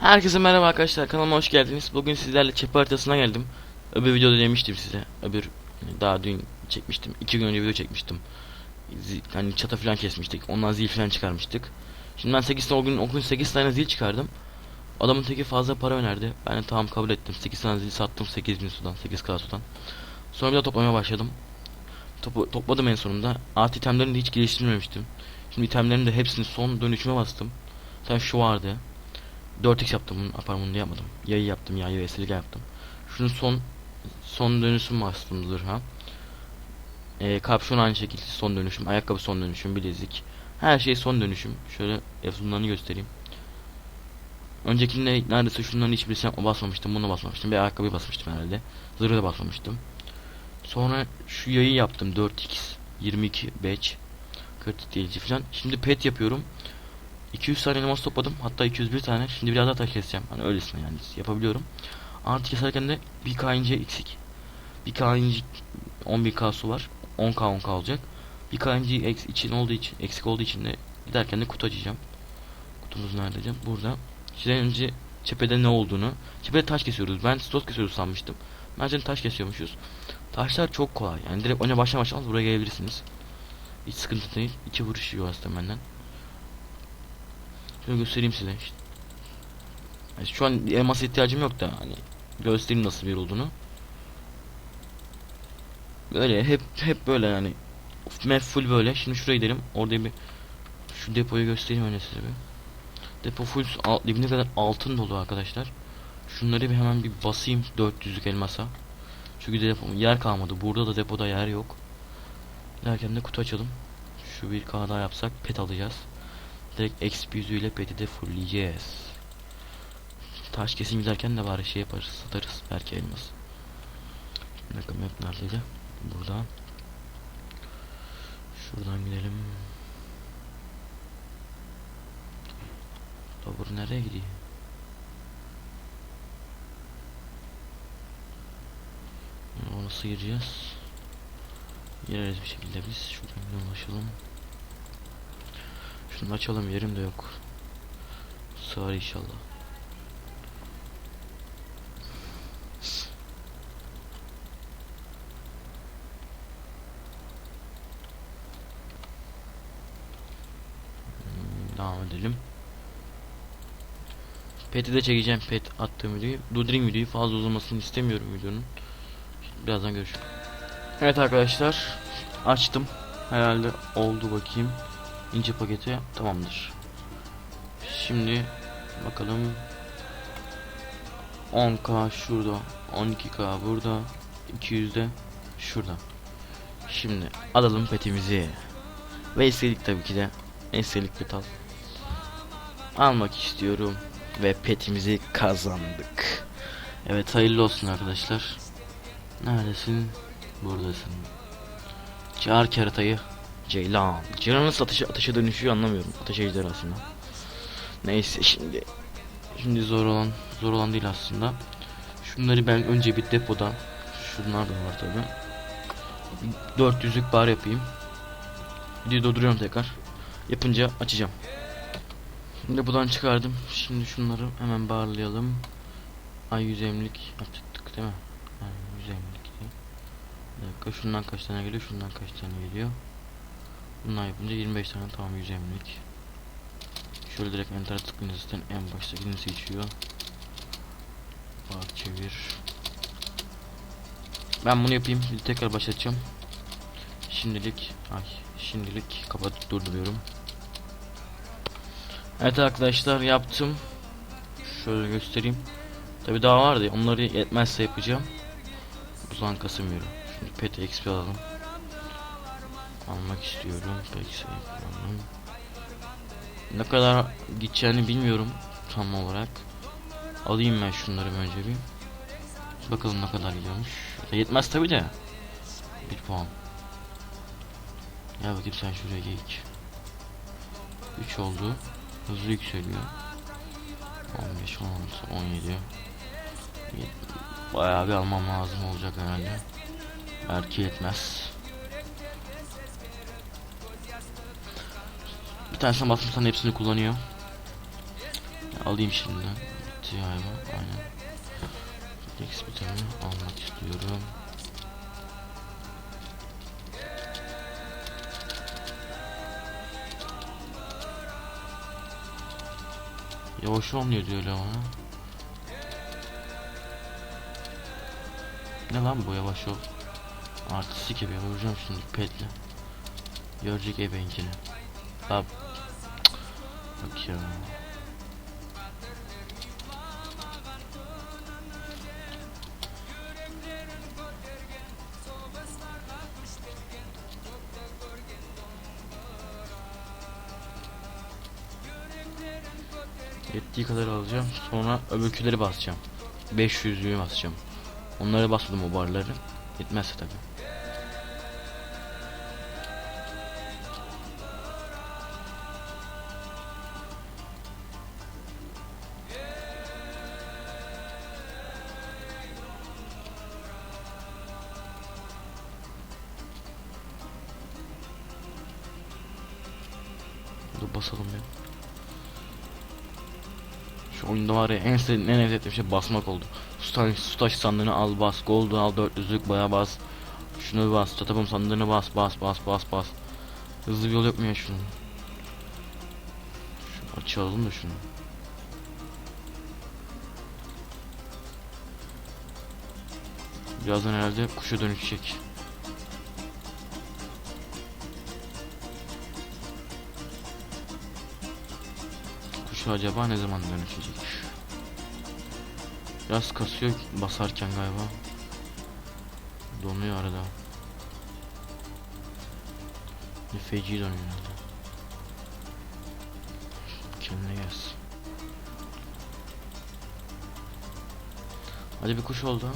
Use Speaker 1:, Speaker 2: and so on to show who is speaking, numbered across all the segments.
Speaker 1: Herkese merhaba arkadaşlar kanalıma hoş geldiniz. Bugün sizlerle çöp haritasına geldim. Öbür videoda demiştim size. Öbür daha dün çekmiştim. iki gün önce video çekmiştim. Hani çata falan kesmiştik. Ondan zil falan çıkarmıştık. Şimdi ben 8 tane o gün, o gün 8 tane zil çıkardım. Adamın teki fazla para önerdi. Ben de tamam kabul ettim. 8 tane zil sattım 8000 sudan 8k sudan. Sonra bir daha toplamaya başladım. Topu, topladım en sonunda. Artı itemlerini de hiç geliştirmemiştim. Şimdi itemlerin de hepsini son dönüşüme bastım. Sen şu vardı. 4x yaptım bunun apartmanında yapmadım. Yayı yaptım yayı ve esirge yaptım. Şunun son son dönüşüm bastım zırha. Ee, kapşon aynı şekilde son dönüşüm. Ayakkabı son dönüşüm. Bilezik. Her şey son dönüşüm. Şöyle yapımlarını göstereyim. Öncekinde neredeyse şunların hiçbirisine basmamıştım. Bunu basmamıştım. Bir ayakkabı basmıştım herhalde. Zırhı da basmamıştım. Sonra şu yayı yaptım. 4x. 22 batch. Kritik delici falan. Şimdi pet yapıyorum. 200 tane elmas topladım. Hatta 201 tane. Şimdi biraz daha taş keseceğim. Hani öylesine yani yapabiliyorum. Artı keserken de 1k ince eksik. 1k ince 11k su var. 10k 10k olacak. 1k ince eks için olduğu için eksik olduğu için de giderken de kutu açacağım. Kutumuz nerede diyeceğim? Burada. Şimdi önce cephede ne olduğunu. Cephede taş kesiyoruz. Ben slot kesiyoruz sanmıştım. Bence taş kesiyormuşuz. Taşlar çok kolay. Yani direkt oyuna başlamadan buraya gelebilirsiniz. Hiç sıkıntı değil. İki vuruş yiyor aslında benden. Şöyle göstereyim size işte. Yani şu an elmas ihtiyacım yok da hani göstereyim nasıl bir olduğunu. Böyle hep hep böyle yani. Full böyle. Şimdi şuraya gidelim. Orada bir şu depoyu göstereyim öyle size bir. Depo full alt, dibine kadar altın dolu arkadaşlar. Şunları bir hemen bir basayım 400'lük elmasa. Çünkü depo yer kalmadı. Burada da depoda yer yok. Derken de kutu açalım. Şu bir K daha yapsak pet alacağız. Direkt XP yüzüyle peti de fullleyeceğiz. Taş kesim giderken de bari şey yaparız, satarız belki elmas. Dakika map neredeydi? Burada. Şuradan gidelim. Lavur nereye gidiyor? Onu sıyıracağız. Gireriz bir şekilde biz. Şuradan ulaşalım. Şunu açalım yerim de yok. Sığar inşallah. Hmm, Devam edelim. Pet'i de çekeceğim pet attığım videoyu. Durdurayım videoyu fazla uzamasını istemiyorum videonun. Birazdan görüşürüz. Evet arkadaşlar açtım. Herhalde oldu bakayım. İnce paketi tamamdır. Şimdi bakalım 10k şurada 12k burada 200 de şurada. Şimdi alalım petimizi. Ve istedik tabii ki de. İstedik pet al. Almak istiyorum. Ve petimizi kazandık. Evet hayırlı olsun arkadaşlar. Neredesin? Buradasın. Çağır keratayı. Ceylan. Ceylan nasıl ateşe, ateşe dönüşüyor anlamıyorum. Ateş ejderhasına. Neyse şimdi. Şimdi zor olan zor olan değil aslında. Şunları ben önce bir depoda şunlar da var tabi. 400'lük bar yapayım. Videoyu durduruyorum tekrar. Yapınca açacağım. Depodan çıkardım. Şimdi şunları hemen bağlayalım. Ay 100 emlik yaptık değil mi? Ay 100 emlik değil. Bir dakika şundan kaç tane geliyor şundan kaç tane geliyor. Bunlar yapınca 25 tane tamam 100 emlik. Şöyle direkt enter tıklayınca zaten en baştakini seçiyor. Bak çevir. Ben bunu yapayım. Bir tekrar başlatacağım. Şimdilik ay şimdilik kapatıp durduruyorum. Evet arkadaşlar yaptım. Şöyle göstereyim. Tabi daha vardı. Onları yetmezse yapacağım. Bu zaman kasımıyorum. Şimdi pet XP alalım. Almak istiyorum. Peki alalım. Ne kadar gideceğini bilmiyorum tam olarak. Alayım ben şunları önce bir. Bakalım ne kadar gidiyormuş. Ya Yetmez tabi de. Bir puan. Gel bakayım sen şuraya geç. 3 oldu. Hızlı yükseliyor. 15, 16, 17. Bayağı bir almam lazım olacak herhalde. Belki yetmez. Bir tanesine bastım sen hepsini kullanıyor. Alayım şimdi. bitti galiba. Aynen. X vitamini almak istiyorum. Yavaş olmuyor diyor öyle. Ne lan bu yavaş ol. Artistik yapıyor. Vuracağım şimdi petle. Görecek ebeynkini. Abi. Yettiği kadar alacağım. Sonra öbürküleri basacağım. 500'lüğü basacağım. Onları basmadım o barları. Yetmezse tabi. Oyunda var ya en sevdiğim en nefret şey basmak oldu. Su su taş sandığını al bas, gold al, 400'lük baya bas. Şunu bas, çatapım sandığını bas, bas, bas, bas, bas. Hızlı bir yol yok mu ya şunun? Şu açalım da şunu. Birazdan herhalde kuşa dönüşecek. Kuşa acaba ne zaman dönüşecek? Biraz kasıyor basarken galiba. Donuyor arada. Bir feci dönüyor herhalde. Kendine gelsin. Hadi bir kuş oldu.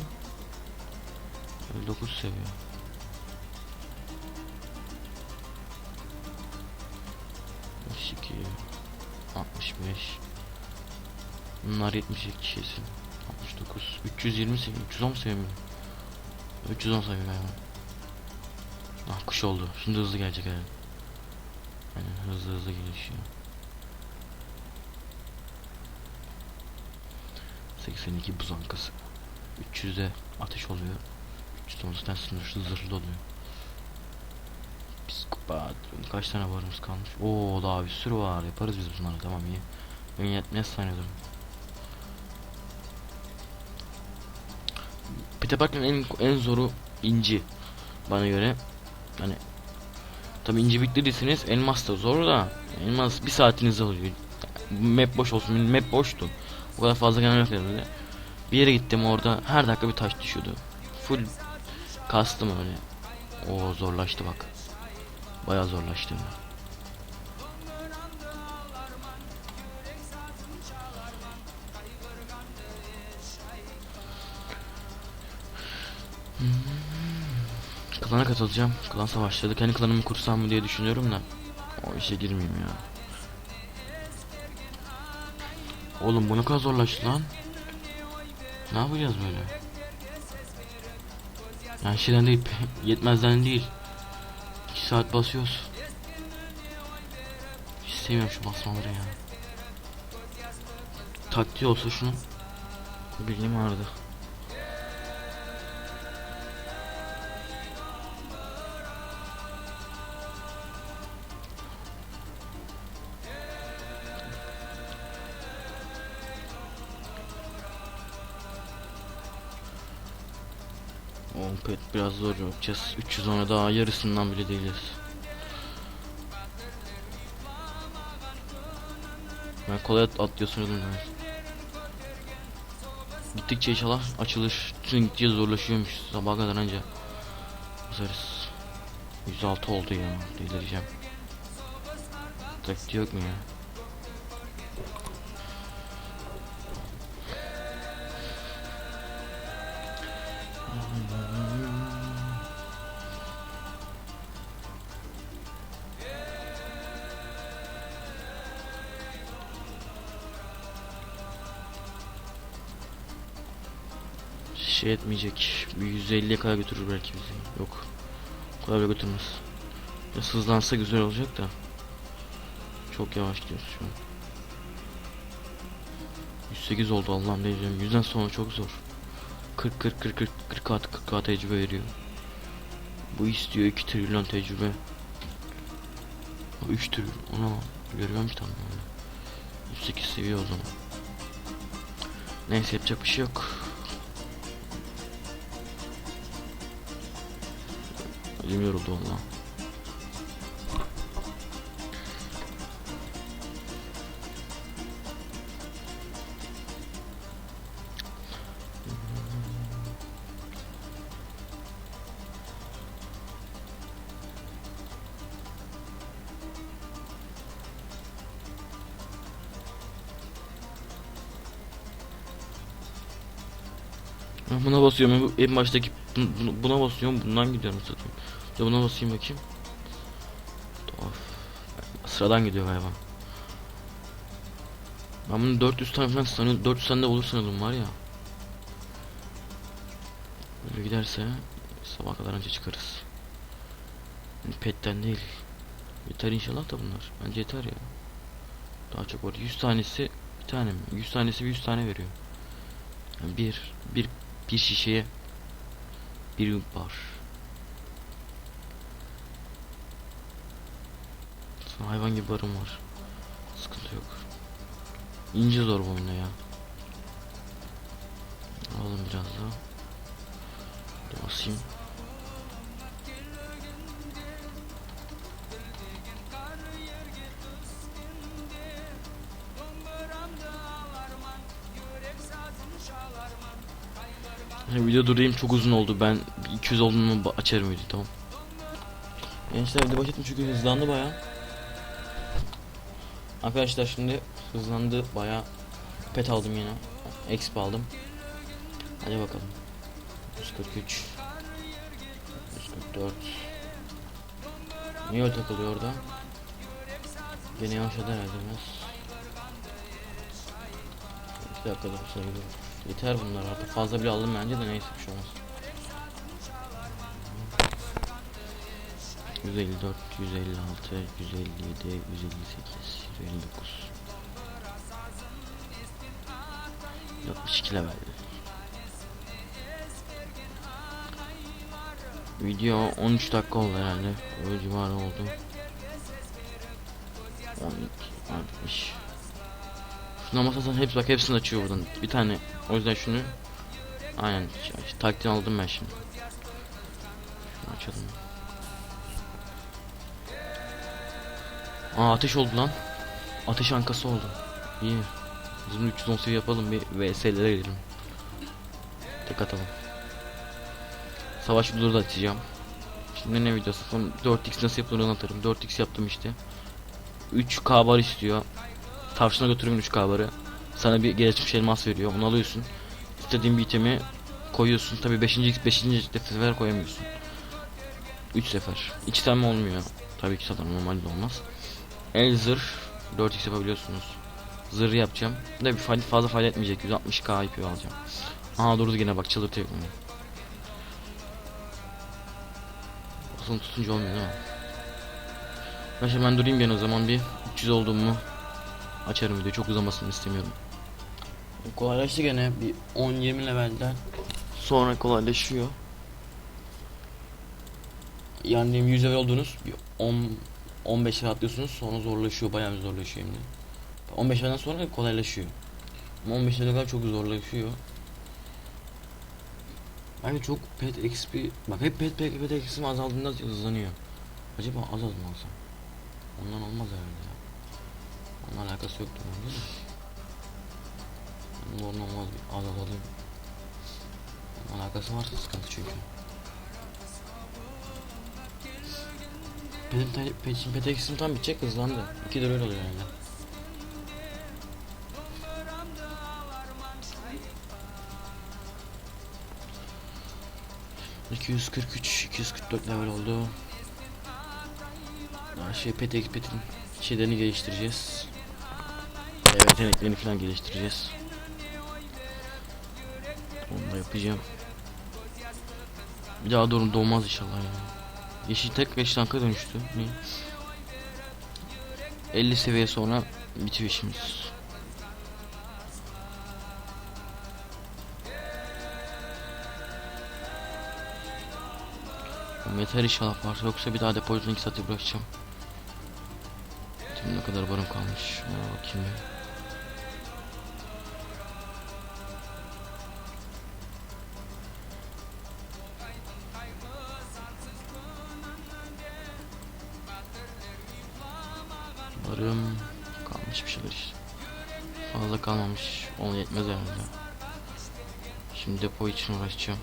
Speaker 1: 59 seviyor. 65 Bunlar 72 kişisin 69 320 seviyor 310 seviyor 310 seviyor galiba. Ah kuş oldu. Şimdi hızlı gelecek herhalde. Aynen hızlı hızlı gelişiyor. 82 buz ankası. 300'de ateş oluyor. 310 zaten sınırsız zırhlı oluyor Psikopat. Kaç tane varımız kalmış? Oo daha bir sürü var. Yaparız biz bunları. Tamam iyi. Ben yetmez sanıyordum. Peter Parker'ın en en zoru inci bana göre. Hani tabi inci bitirdiyseniz elmas da zor da elmas bir saatinizi alıyor. Map boş olsun. Map boştu. O kadar fazla genel yok öyle. Bir yere gittim orada her dakika bir taş düşüyordu. Full kastım öyle. O zorlaştı bak. Bayağı zorlaştı. Hmm. Klana katılacağım. Klan savaşları. Kendi klanımı kursam mı diye düşünüyorum da. O işe girmeyeyim ya. Oğlum bu ne kadar zorlaştı lan. Ne yapacağız böyle? Yani şeyden değil, yetmezden değil. 2 saat basıyoruz. Hiç sevmiyorum şu basmaları ya. Taktiği olsa şunu. Bilgim vardı. O pet biraz zor yapacağız. 310'a daha yarısından bile değiliz. Ben kolay at atlıyorsunuz mu? Gittikçe inşallah açılış tüm gittikçe zorlaşıyormuş sabaha kadar önce. Basarız. 106 oldu ya delireceğim. Taktiği yok mu ya? Şey etmeyecek. Bir 150'ye kadar götürür belki bizi. Yok. O kadar götürmez. Biraz hızlansa güzel olacak da. Çok yavaş gidiyoruz şu an. 108 oldu Allah'ım diyeceğim. Yüzden sonra çok zor. 40 40 40 40 40 at 40 at tecrübe veriyor. Bu istiyor 2 trilyon tecrübe. 3 trilyon. Ona görüyorum ki tamam. 108 seviye o zaman. Neyse yapacak bir şey yok. Elim yoruldu valla. Buna basıyorum. En baştaki bu- bu- buna basıyorum. Bundan gidiyorum zaten. De buna basayım bakayım. Tuhaf. Sıradan gidiyor galiba. Ben bunu 400 tane falan sanıyorum. 400 tane de olur sanıyordum var ya. Böyle giderse sabah kadar önce çıkarız. Yani Petten değil. Yeter inşallah da bunlar. Bence yeter ya. Daha çok var. 100 tanesi bir tane mi? 100 tanesi bir 100 tane veriyor. Yani bir, bir, bir şişeye bir bar. Hayvan gibi barım var. Sıkıntı yok. İnce zor bu oyunda ya. Alalım biraz daha. Dur basayım. Yani video durayım çok uzun oldu. Ben 200 olduğunu açarım video tamam. Gençler video başlattım çünkü hızlandı baya. Arkadaşlar şimdi hızlandı baya. Pet aldım yine. Exp aldım. Hadi bakalım. 143 144 Niye öyle takılıyor orada? Gene yavaşladı herhalde biraz. 2 dakikada bu sayılır. Yeter bunlar artık fazla bile aldım bence de neyse bir şey olmaz. 154, 156, 157, 158, 159 62 level Video 13 dakika oldu herhalde. O civarı oldu. 12, 60 Şuna basarsan hepsi bak hepsini açıyor buradan. Bir tane o yüzden şunu Aynen taktiğini aldım ben şimdi. Şunu açalım Aa ateş oldu lan. Ateş ankası oldu. İyi. Bizim 310 seviye yapalım bir VS'lere girelim Tek atalım. Savaş videoları da açacağım Şimdi ne videosu? Son 4x nasıl yapıldığını atarım. 4x yaptım işte. 3k bar istiyor. Tavşana götürün 3k barı Sana bir gelişmiş elmas veriyor. Onu alıyorsun. İstediğin bir itemi koyuyorsun. Tabi 5. 5. sefer koyamıyorsun. 3 sefer. 2 tane olmuyor. Tabii ki zaten normalde olmaz El zırh 4x yapabiliyorsunuz. Zırh yapacağım. Da bir fayda, fazla fayda etmeyecek 160k IP alacağım. Aha durdu yine bak çıldırtıyor bunu Basılı tutunca olmuyor değil mi? Ben ben durayım ben o zaman. Bir 300 olduğumu açarım videoyu. Çok uzamasını istemiyorum. Kolaylaştı gene. Bir 10-20 levelden sonra kolaylaşıyor. Yani diyelim 100 level oldunuz. Bir 10 15 atlıyorsunuz sonra zorlaşıyor bayağı bir zorlaşıyor şimdi. 15 levelden sonra kolaylaşıyor. Ama 15 level kadar çok zorlaşıyor. Bence çok pet XP bak hep pet pet pet XP'm azaldığında hızlanıyor. Acaba az az mı alsam? Ondan olmaz herhalde ya. Onunla alakası yoktur bence de. Ondan olmaz bir az az alayım. Onunla alakası varsa sıkıntı çünkü. Benim peçin pet XP'm tam bitecek hızlandı. 2 lira öyle oluyor yani. ...243, 244 level oldu. Her şey pet pet'in şeylerini geliştireceğiz. Evet, yeteneklerini falan geliştireceğiz. Onu da yapacağım. Bir daha doğru doğmaz inşallah ya. Yeşil tek 5 tanka dönüştü. Niye? 50 seviye sonra bitiyor işimiz. Yeter inşallah varsa yoksa bir daha depocudan 2 saati bırakacağım. Şimdi ne kadar barım kalmış ona bakayım ya. Depo için uğraşacağım.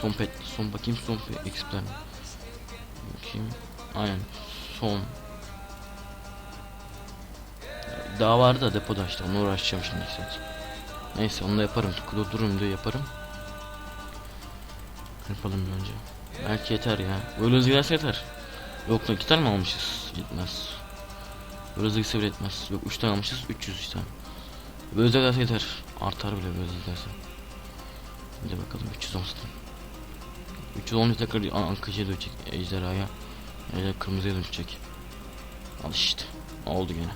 Speaker 1: Son pet, son bakayım son pet expler mi? Bakayım. Aynen. Son. Daha vardı da depoda işte onu uğraşacağım şimdi saat. Neyse onu da yaparım. Dur durum diyor yaparım. Yapalım önce. Belki yeter ya. Böyle hızlı giderse yeter. Yok lan tane mi almışız? Yetmez. Böyle hızlı gitse bile yetmez. Yok üç tane almışız 300 işte. Hızlı giderse yeter. Artar bile böyle hızlı giderse. Hadi bakalım 300 olsun. 300 olunca tekrar an- akıcıya dönecek ejderhaya. Ejderha kırmızıya dönecek. Al işte. Oldu gene.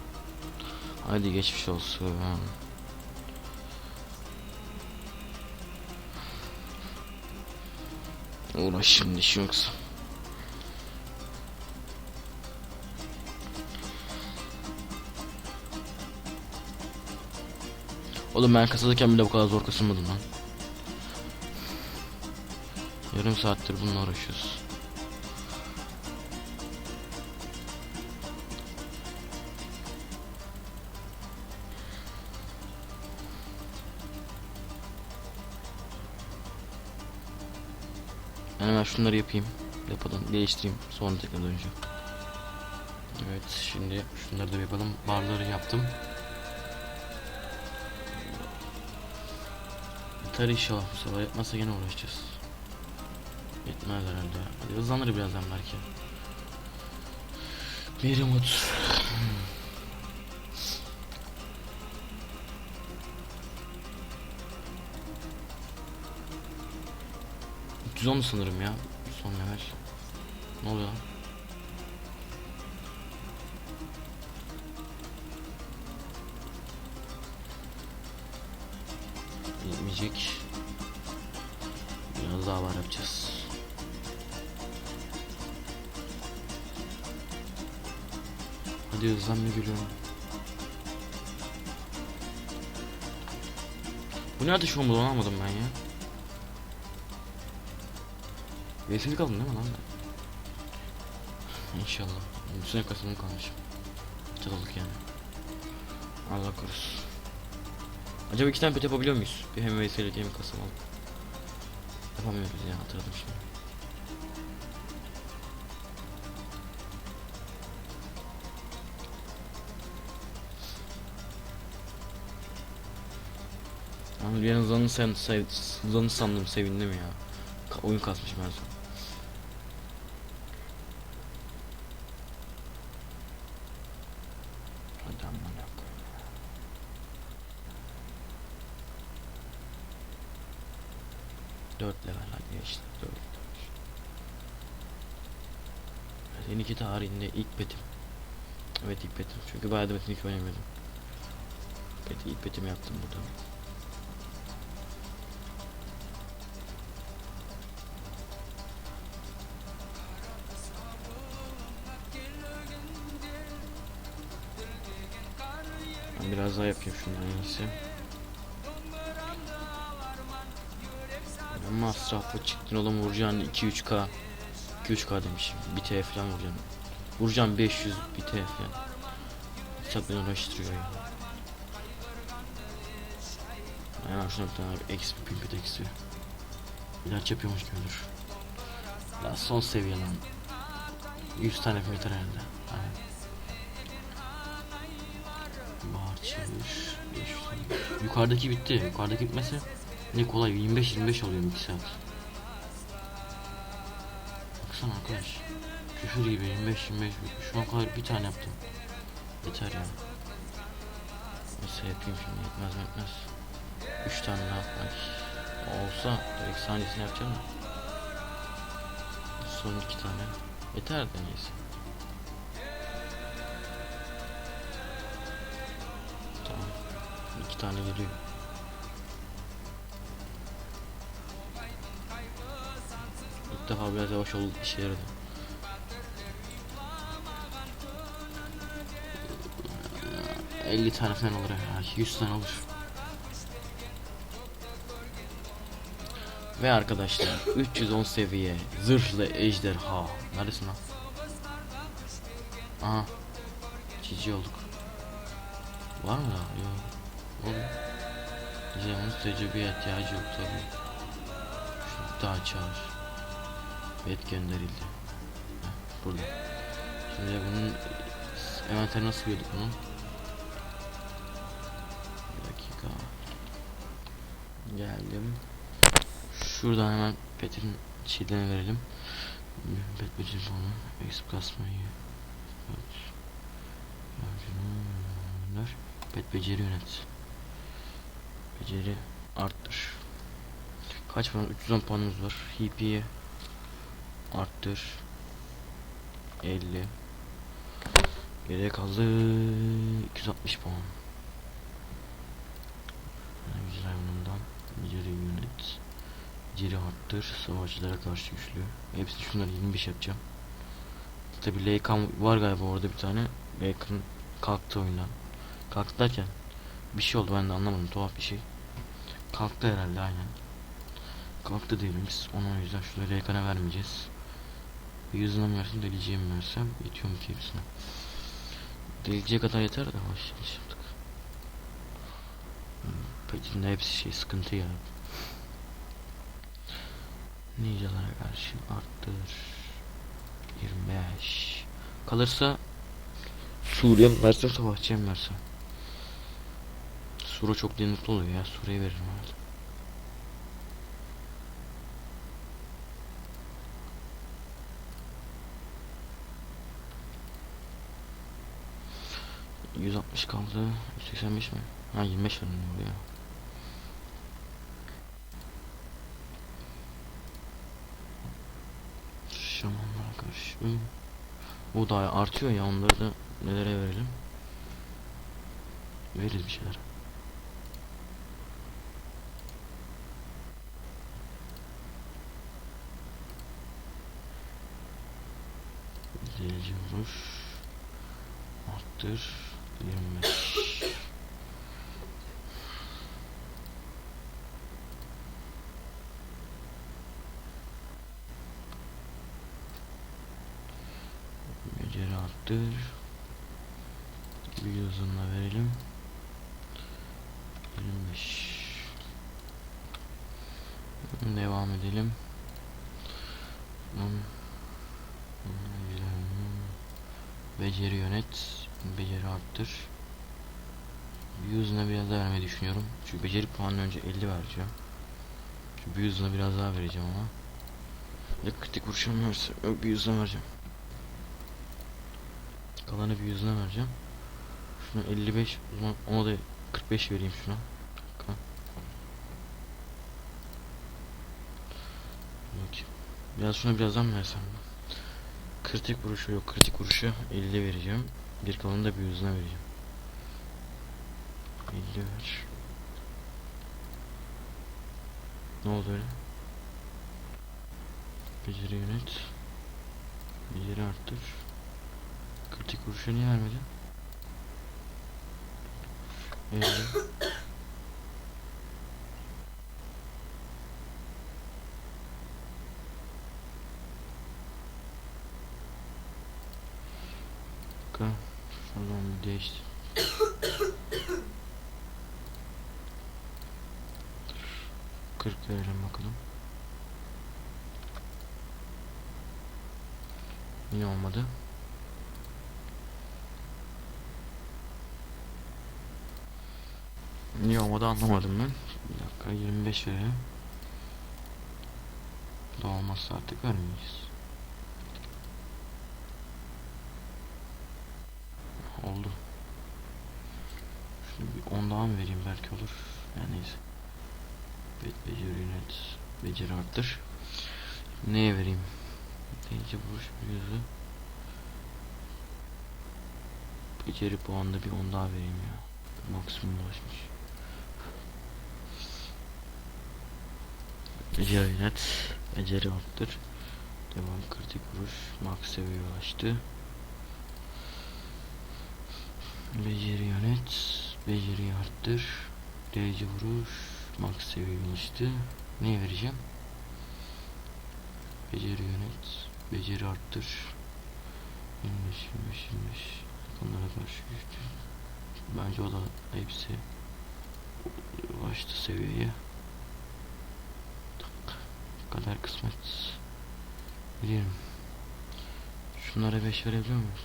Speaker 1: Hadi geçmiş olsun. Uğraş şimdi işin yoksa. Oğlum ben kasadayken bile bu kadar zor kasılmadım lan. Yarım saattir bununla uğraşıyoruz. Hemen şunları yapayım. Depodan değiştireyim. Sonra tekrar döneceğim. Evet şimdi şunları da yapalım. Barları yaptım. Yeter inşallah bu sefer yapmazsa gene uğraşacağız. Yetmez herhalde. Hadi hızlanır birazdan belki. Bir umut. Hmm. ...310 sanırım ya. Son level. Ne oluyor lan? Yetmeyecek. Biraz daha var yapacağız. Hadi hızlan be gülüm. Bu nerede şu an bulamadım ben ya. Vesili kaldım değil mi lan ben? İnşallah. Üstüne kasımım kalmış. Çatılık yani. Allah korusun. Acaba iki tane pet yapabiliyor muyuz? Bir hem vesile hem kasım alıp. Yapamıyoruz ya hatırladım şimdi. Ama bir an zanı sev, zanı sandım sevindim ya. Ka oyun kasmış ben son. 4 level hadi gençler 4 level. 2 tarihinde ilk betim. Evet ilk betim. Çünkü bayağı da betim hiç oynamadım. Evet ilk betimi yaptım burada. Ben biraz daha yapayım şundan iyisi. Masraflı çıktın oğlum vuracaksın 2-3k 2-3k demişim. 1 TF falan vuracaksın. Vuracağım 500 1 TF falan Hesap beni uğraştırıyor ya. Hemen şuna bir tane abi X bir pimpet eksi İlaç yapıyormuş gibi dur. Lan son seviye lan. 100 tane yeter herhalde. Aynen. Bahar çevir 500 tane. Yukarıdaki bitti. Yukarıdaki bitmesi ne kolay 25-25 oluyor 2 saat. Baksana arkadaş. Küfür gibi 25-25 şu an kadar bir tane yaptım. Yeter ya. Nasıl yapayım şimdi yetmez mi yetmez. 3 tane ne yapmak olsa direkt sahnesini yapacağım da. Son 2 tane. Yeter de neyse. Tamam. 2 tane geliyor. İlk defa biraz yavaş oldu işe yaradı. Ee, 50 tane falan olur ya. 100 tane olur. Ve arkadaşlar 310 seviye zırhlı ejderha. Neredesin lan? Aha. Cici olduk. Var mı daha? Yok. Olur. Diyeceğimiz tecrübeye ihtiyacı yok tabi. Şunu daha çağır. Bet gönderildi. Burada. Şimdi bunun envanteri nasıl koyduk bunu? Bir dakika. Geldim. Şuradan hemen Pet'in şeylerini verelim. Pet beceri falan. Exp kasmayı. Evet. Yardımlar. Pet beceri yönet. Beceri arttır. Kaç puan? 310 puanımız var. HP'yi arttır. 50. Geriye kaldı 260 puan. Güzel bundan. Beceri yönet. Beceri arttır. Savaşçılara karşı güçlü. Hepsi şunları 25 yapacağım. Tabi Leykan var galiba orada bir tane. Leykan kalktı oyundan. Kalktı derken bir şey oldu ben de anlamadım tuhaf bir şey. Kalktı herhalde aynen. Kalktı diyelim biz onu o yüzden şurada Leykan'a vermeyeceğiz. Bir yüzüne mi versem deliciye mi versem yetiyor mu ki hepsine. Deliciye kadar yeter de hoş yaptık. Hmm, Petin de hepsi şey sıkıntı ya. Ninjalara karşı arttır. 25 Kalırsa Suriye mi versem savaşçıya mı versem Sura çok denetli oluyor ya Sura'yı veririm herhalde ...160 kaldı... ...185 mi? Ha 25 var ne oluyor? Şamanlara karşı... O da artıyor ya onları da nelere verelim? Veririz bir şeyler. İzleyici vuruş. Arttır. 25. Beceri arttır. Bir hızına verelim. 25. Devam edelim. Hmm. Hmm, güzel. Beceri yönet. Beceri arttır. Hızına biraz daha vermeyi düşünüyorum. Çünkü beceri puanı önce 50 vereceğim. Çünkü hızına biraz daha vereceğim ama. Ya kritik vuruşum varsa bir hızına vereceğim. Kalanı bir yüzüne vereceğim. Şunu 55 o zaman ona da 45 vereyim şuna. Bakayım. Biraz şuna birazdan mı versem? Kritik vuruşu yok kritik vuruşu 50 vereceğim. Bir kalanı da bir yüzüne vereceğim. 50 ver. Ne oldu öyle? Beceri yönet. Beceri arttır. Kritik vuruşu niye vermedin? 50 Dakika. Değiştir. Kırk verelim bakalım. Yine olmadı. Niye olmadı anlamadım ben. Bir dakika 25 verelim. Olmazsa artık vermeyeceğiz. Oldu. 10 daha mı vereyim belki olur. Yani neyse. Be beceri yönet. Beceri arttır. Neye vereyim? Deyince vuruş bir yüzü. Beceri puanında bir 10 daha vereyim ya. Maksimum ulaşmış. Beceri yönet. Beceri arttır. Devam kritik vuruş. Max seviye ulaştı. Beceri yönet. Beceri arttır. Derece vuruş. Max seviye ulaştı. Ne vereceğim? Beceri yönet. Beceri arttır. 25 25 25. Bunlara karşı güçlü. Bence o da hepsi ulaştı seviyeye. Kader kısmet. Biliyorum. Şunlara 5 verebiliyor muyuz?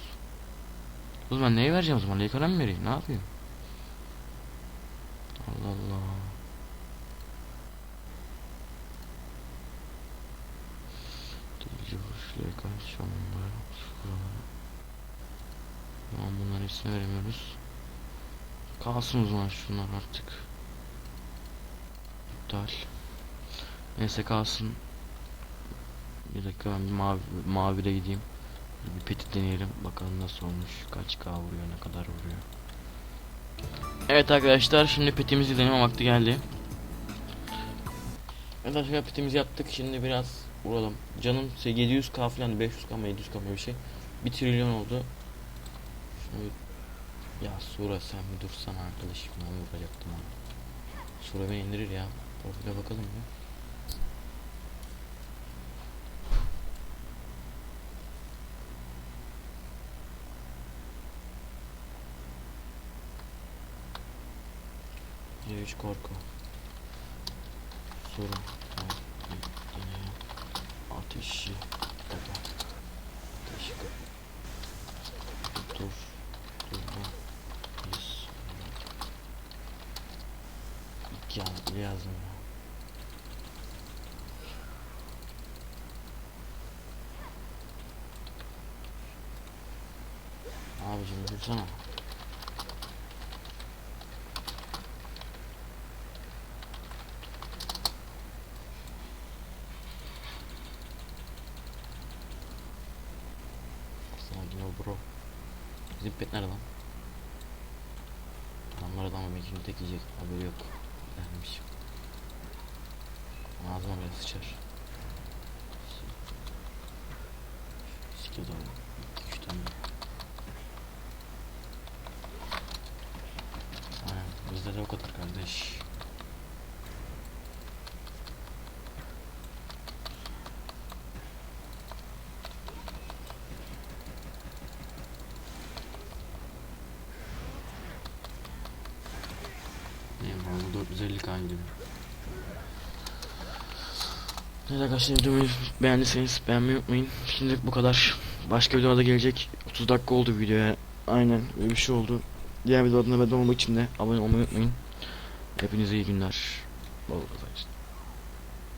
Speaker 1: O zaman neyi vereceğim o zaman? Lekara mı vereyim? Ne yapayım? Allah Allah. Delici şamanlar, sıfırlar. Tamam bunların hepsini veremiyoruz. Kalsın o zaman şunlar artık. İptal. Neyse kalsın. Bir dakika ben bir mavi, mavile gideyim. Bir peti deneyelim. Bakalım nasıl olmuş. Kaç K vuruyor, ne kadar vuruyor. Evet arkadaşlar şimdi petimizi deneme vakti geldi. Evet arkadaşlar petimizi yaptık. Şimdi biraz vuralım. Canım 700k falan 500k mı 700k mı bir şey. 1 trilyon oldu. Şunu ya Sura sen bir dursana arkadaşım ben vuracaktım onu. Sura beni indirir ya. Profile bakalım ya. Korku. Sorun. Ateşi. Baba. Ateşi. Dur. Dur. Yes. İki yazdı yazdım ya. Abicim dursana. Bizim pet nerede lan? Adamlar adamı belki tek yiyecek. Haberi yok. Gelmiş. Ağzıma bile sıçar. Sikio da iki üç tane. Aynen. Bizde de o kadar kardeş. Eyvallah bu 450 k gibi. Evet arkadaşlar videomu beğendiyseniz beğenmeyi unutmayın. Şimdilik bu kadar. Başka videoda gelecek. 30 dakika oldu videoya. Aynen öyle bir şey oldu. Diğer videolarına abone olmak için de abone olmayı unutmayın. Hepinize iyi günler. Bol kazançlar.